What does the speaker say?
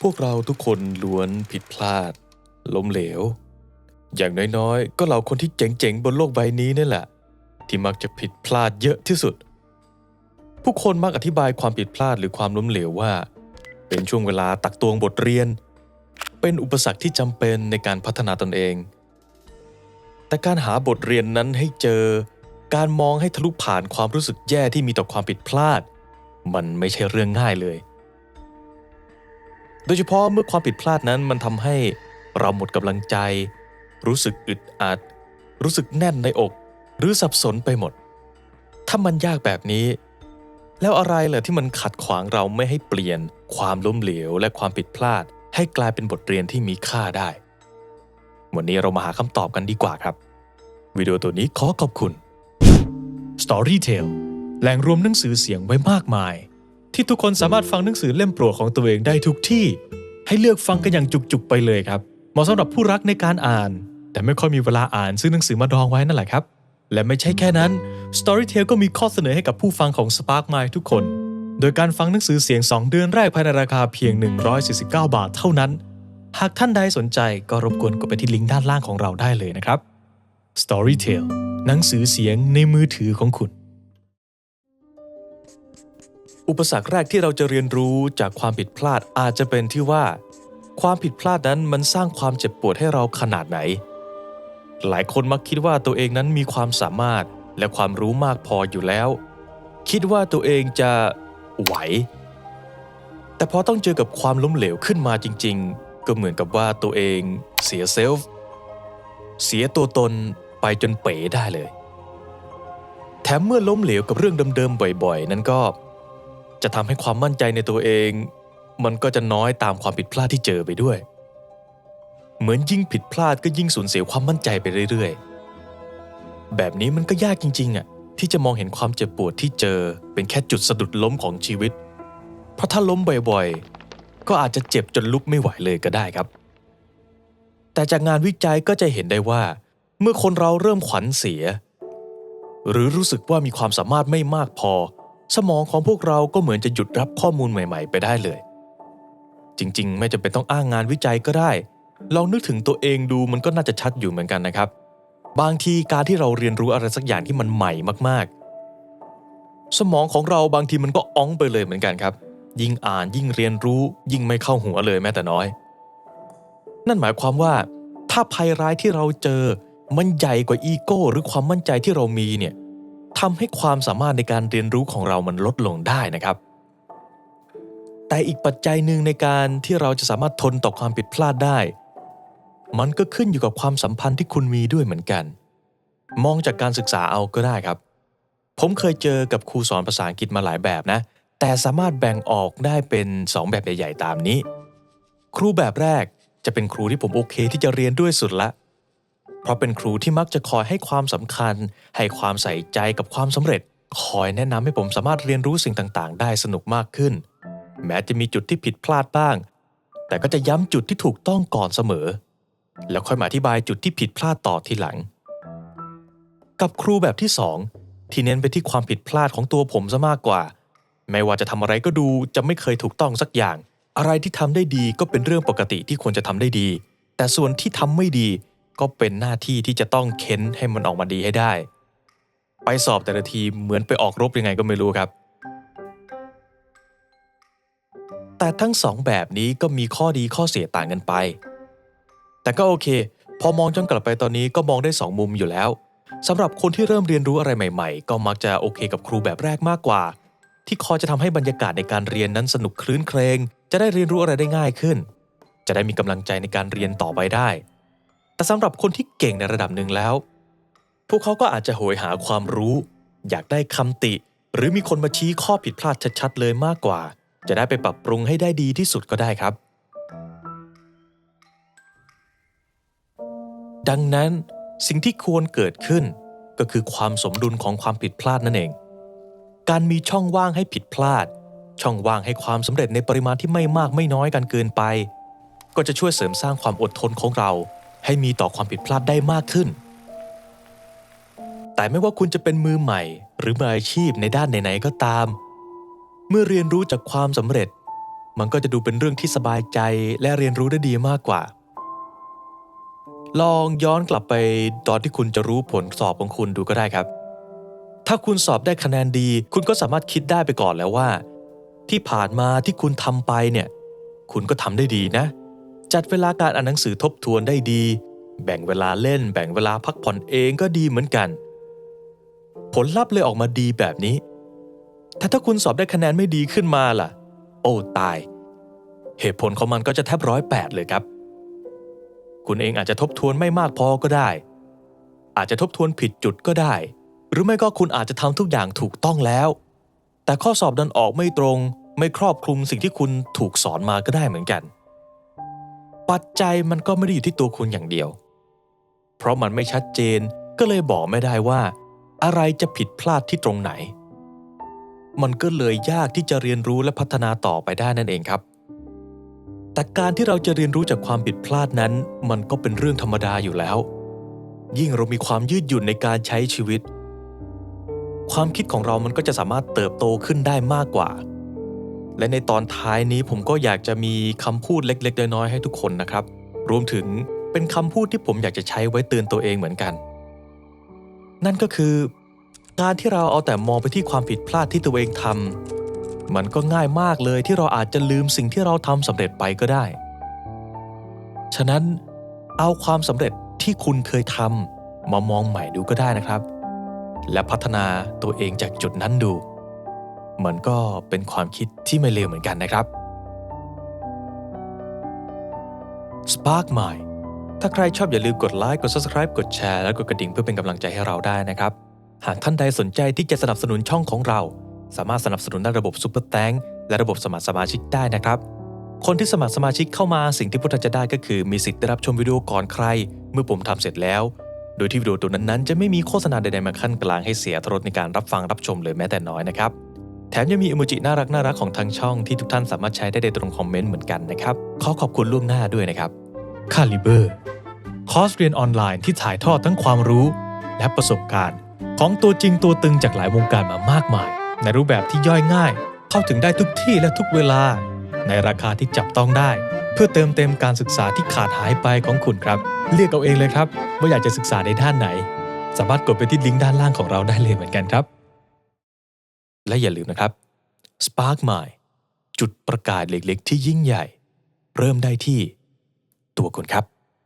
พวกเราทุกคนล้วนผิดพลาด ล้มเหลว อย่างน้อยๆ ก็เราคนที่เจ๋งๆ บนโลกใบนี้นี่แหละ ที่มักจะผิดพลาดเยอะที่สุด ผู้คนมักอธิบายความผิดพลาดหรือความล้มเหลวว่า เป็นช่วงเวลาตักตวงบทเรียน เป็นอุปสรรคที่จำเป็นในการพัฒนาตนเอง แต่การหาบทเรียนนั้นให้เจอ การมองให้ทะลุผ่านความรู้สึกแย่ที่มีต่อความผิดพลาด มันไม่ใช่เรื่องง่ายเลย โดยเฉพาะเมื่อความผิดพลาดนั้นมันทำให้เราหมดกำลังใจ รู้สึกอึดอัด รู้สึกแน่นในอก หรือสับสนไปหมด ถ้ามันยากแบบนี้ แล้วอะไรเหรอที่มันขัดขวางเราไม่ให้เปลี่ยน ความล้มเหลวและความผิดพลาด ให้กลายเป็นบทเรียนที่มีค่าได้ วันนี้เรามาหาคำตอบกันดีกว่าครับ วิดีโอตัวนี้ขอขอบคุณ Storytel แหล่งรวมหนังสือเสียงไว้มากมาย ที่ทุกคนสามารถฟังหนังสือเล่มโปรดของตัวเองได้ทุกที่ ให้เลือกฟังกันอย่างจุกๆไปเลยครับ เหมาะสำหรับผู้รักในการอ่าน แต่ไม่ค่อยมีเวลาอ่านซื้อหนังสือมาดองไว้นั่นแหละครับ และไม่ใช่แค่นั้น Storytel ก็มีข้อเสนอให้กับผู้ฟังของ Spark Mind ทุกคน โดยการฟังหนังสือเสียง 2 เดือนแรกภายในราคาเพียง 149 บาทเท่านั้น หากท่านใดสนใจก็รบกวนกดไปที่ลิงก์ด้านล่างของเราได้เลยนะครับ Storytel หนังสือเสียงในมือถือของคุณ อุปสรรคแรกที่เราจะเรียนรู้จากความผิดพลาดอาจจะเป็นที่ว่า ความผิดพลาดนั้นมันสร้างความเจ็บปวดให้เราขนาดไหน หลายคนมักคิดว่าตัวเองนั้นมีความสามารถและความรู้มากพออยู่แล้ว คิดว่าตัวเองจะไหว แต่พอต้องเจอกับความล้มเหลวขึ้นมาจริง ๆ ก็เหมือนกับว่าตัวเองเสียเซลฟ์เสียตัวตนไปจนเป๋ได้เลย แถมเมื่อล้มเหลวกับเรื่องเดิมๆบ่อย ๆ นั้นก็ จะทำให้ความมั่นใจในตัวเอง มันก็จะน้อยตามความผิดพลาดที่เจอไปด้วย เหมือนยิ่งผิดพลาดก็ยิ่งสูญเสียความมั่นใจไปเรื่อยๆ แบบนี้มันก็ยากจริงๆอะที่จะมองเห็นความเจ็บปวดที่เจอเป็นแค่จุดสะดุดล้มของชีวิต เพราะถ้าล้มบ่อยๆ ก็อาจจะเจ็บจนลุกไม่ไหวเลยก็ได้ครับ แต่จากงานวิจัยก็จะเห็นได้ว่า เมื่อคนเราเริ่มขวัญเสีย หรือรู้สึกว่ามีความสามารถไม่มากพอ สมองของพวกเราก็เหมือนจะหยุดรับข้อมูลใหม่ ๆ ไปได้เลย จริง ๆ ไม่จำเป็นต้องอ้างงานวิจัยก็ได้ ลองนึกถึงตัวเองดูมันก็น่าจะชัดอยู่เหมือนกันนะครับ บางทีการที่เราเรียนรู้อะไรสักอย่างที่มันใหม่มากๆ สมองของเราบางทีมันก็อ้องไปเลยเหมือนกันครับ ยิ่งอ่านยิ่งเรียนรู้ ยิ่งไม่เข้าหัวเลยแม้แต่น้อย นั่นหมายความว่า ถ้าภัยร้ายที่เราเจอมันใหญ่กว่าอีโก้ หรือความมั่นใจที่เรามีเนี่ย ทำให้ความสามารถในการเรียนรู้ของเรามันลดลงได้นะครับ แต่อีกปัจจัยหนึ่งในการที่เราจะสามารถทนต่อความผิดพลาดได้ มันก็ขึ้นอยู่กับความสัมพันธ์ที่คุณมีด้วยเหมือนกัน มองจากการศึกษาเอาก็ได้ครับ ผมเคยเจอกับครูสอนภาษาอังกฤษมาหลายแบบนะ แต่สามารถแบ่งออกได้เป็น 2 แบบใหญ่ๆตามนี้ ครูแบบแรกจะเป็นครูที่ผมโอเคที่จะเรียนด้วยสุดละ เพราะเป็นครูที่มักจะคอยให้ความสำคัญ ให้ความใส่ใจกับความสำเร็จ คอยแนะนำให้ผมสามารถเรียนรู้สิ่งต่างๆ ได้สนุกมากขึ้น แม้จะมีจุดที่ผิดพลาดบ้าง แต่ก็จะย้ำจุดที่ถูกต้องก่อนเสมอ แล้วค่อยมาอธิบายจุดที่ผิดพลาดต่อทีหลัง กับครูแบบที่สองที่เน้นไปที่ความผิดพลาดของตัวผมซะมากกว่า ไม่ว่าจะทำอะไรก็ดูจะไม่เคยถูกต้องสักอย่าง อะไรที่ทำได้ดีก็เป็นเรื่องปกติที่ควรจะทำได้ดี แต่ส่วนที่ทำไม่ดี ก็เป็นหน้าที่ที่จะต้องเค้นให้มันออกมาดีให้ได้ ไปสอบแต่ละทีเหมือนไปออกรบยังไงก็ไม่รู้ครับ แต่ทั้งสองแบบนี้ก็มีข้อดีข้อเสียต่างกันไป แต่ก็โอเค พอมองย้อนกลับไปตอนนี้ก็มองได้สองมุมอยู่แล้วสำหรับคนที่เริ่มเรียนรู้อะไรใหม่ ๆ ก็มักจะโอเคกับครูแบบแรกมากกว่า ที่คอยจะทำให้บรรยากาศในการเรียนนั้นสนุกคลื้นเครง จะได้เรียนรู้อะไรได้ง่ายขึ้น จะได้มีกำลังใจในการเรียนต่อไปได้ แต่สำหรับคนที่เก่งในระดับหนึ่งแล้ว พวกเขาก็อาจจะโหยหาความรู้ อยากได้คำติ หรือมีคนมาชี้ข้อผิดพลาดชัดๆเลยมากกว่า จะได้ไปปรับปรุงให้ได้ดีที่สุดก็ได้ครับ ดังนั้นสิ่งที่ควรเกิดขึ้นก็คือความสมดุลของความผิดพลาดนั่นเอง การมีช่องว่างให้ผิดพลาด ช่องว่างให้ความสำเร็จในปริมาณที่ไม่มากไม่น้อยกันเกินไป ก็จะช่วยเสริมสร้างความอดทนของเรา ให้มีต่อความผิดพลาดได้มากขึ้น แต่ไม่ว่าคุณจะเป็นมือใหม่ หรือมืออาชีพในด้านไหนๆก็ตาม เมื่อเรียนรู้จากความสำเร็จ มันก็จะดูเป็นเรื่องที่สบายใจและเรียนรู้ได้ดีมากกว่า ลองย้อนกลับไปตอนที่คุณจะรู้ผลสอบของคุณดูก็ได้ครับ ถ้าคุณสอบได้คะแนนดี คุณก็สามารถคิดได้ไปก่อนแล้วว่า ที่ผ่านมาที่คุณทำไปเนี่ย คุณก็ทำได้ดีนะ จัดเวลาการอ่านหนังสือทบทวนได้ดี แบ่งเวลาเล่น แบ่งเวลาพักผ่อนเองก็ดีเหมือนกัน ผลลัพธ์เลยออกมาดีแบบนี้ แต่ถ้าคุณสอบได้คะแนนไม่ดีขึ้นมาล่ะ โอ้ตาย เหตุผลของมันก็จะแทบร้อยแปดเลยครับ คุณเองอาจจะทบทวนไม่มากพอก็ได้ อาจจะทบทวนผิดจุดก็ได้ หรือไม่ก็คุณอาจจะทำทุกอย่างถูกต้องแล้ว แต่ข้อสอบดันออกไม่ตรง ไม่ครอบคลุมสิ่งที่คุณถูกสอนมาก็ได้เหมือนกัน ปัจจัยมันก็ไม่ได้อยู่ที่ตัวคุณอย่างเดียว เพราะมันไม่ชัดเจนก็เลยบอกไม่ได้ว่า อะไรจะผิดพลาดที่ตรงไหน มันก็เลยยากที่จะเรียนรู้และพัฒนาต่อไปได้นั่นเองครับ แต่การที่เราจะเรียนรู้จากความผิดพลาดนั้น มันก็เป็นเรื่องธรรมดาอยู่แล้ว ยิ่งเรามีความยืดหยุ่นในการใช้ชีวิต ความคิดของเรามันก็จะสามารถเติบโตขึ้นได้มากกว่า และในตอนท้ายนี้ผมก็อยากจะมีคำพูดเล็ก ๆ น้อยๆให้ทุกคนนะครับ รวมถึงเป็นคำพูดที่ผมอยากจะใช้ไว้เตือนตัวเองเหมือนกัน นั่นก็คือ การที่เราเอาแต่มองไปที่ความผิดพลาดที่ตัวเองทำมันก็ง่ายมากเลยที่เราอาจจะลืมสิ่งที่เราทำสำเร็จไปก็ได้ ฉะนั้นเอาความสำเร็จที่คุณเคยทำมามองใหม่ดูก็ได้นะครับ และพัฒนาตัวเองจากจุดนั้นดู มันก็เป็นความคิดที่ไม่เลวเหมือนกันนะครับ Spark Mind ถ้าใครชอบอย่าลืมกดไลค์ กด Subscribe กดแชร์และกดกระดิ่งเพื่อเป็นกำลังใจให้เราได้นะครับ หากท่านใดสนใจที่จะสนับสนุนช่องของเรา สามารถสนับสนุนในระบบ Super t h a n k และระบบสมัครสมาชิกได้นะครับ คนที่สมัครสมาชิกเข้ามาสิ่งที่พวกท่านจะได้ก็คือมีสิทธิ์ได้รับชมวิดีโอก่อนใคร เมื่อผมทำเสร็จแล้ว โดยที่วิดีโอตัวนั้นๆ จะไม่มีโฆษณาใดๆมาขั้นกลางให้เสียทรสในการรับฟังรับชมเลยแม้แต่น้อยนะครับ แถมยังมีอิโมจิน่ารักน่ารักของทางช่องที่ทุกท่านสามารถใช้ได้ในตรงคอมเมนต์เหมือนกันนะครับ ขอขอบคุณล่วงหน้าด้วยนะครับคาลิเบอร์คอร์สเรียนออนไลน์ที่ถ่ายทอดทั้งความรู้ และประสบการณ์ ของตัวจริงตัวตึงจากหลายวงการมามากมาย ในรูปแบบที่ย่อยง่าย เข้าถึงได้ทุกที่และทุกเวลา ในราคาที่จับต้องได้ เพื่อเติมเต็มการศึกษาที่ขาดหายไปของคุณครับ เลือกเอาเองเลยครับว่าอยากจะศึกษาในด้านไหน สามารถกดไปที่ลิงก์ด้านล่างของเราได้เลยเหมือนกันครับ และอย่าลืมนะครับ Spark Mind จุดประกายเล็กๆ ที่ยิ่งใหญ่ เริ่มได้ที่ตัวคุณครับ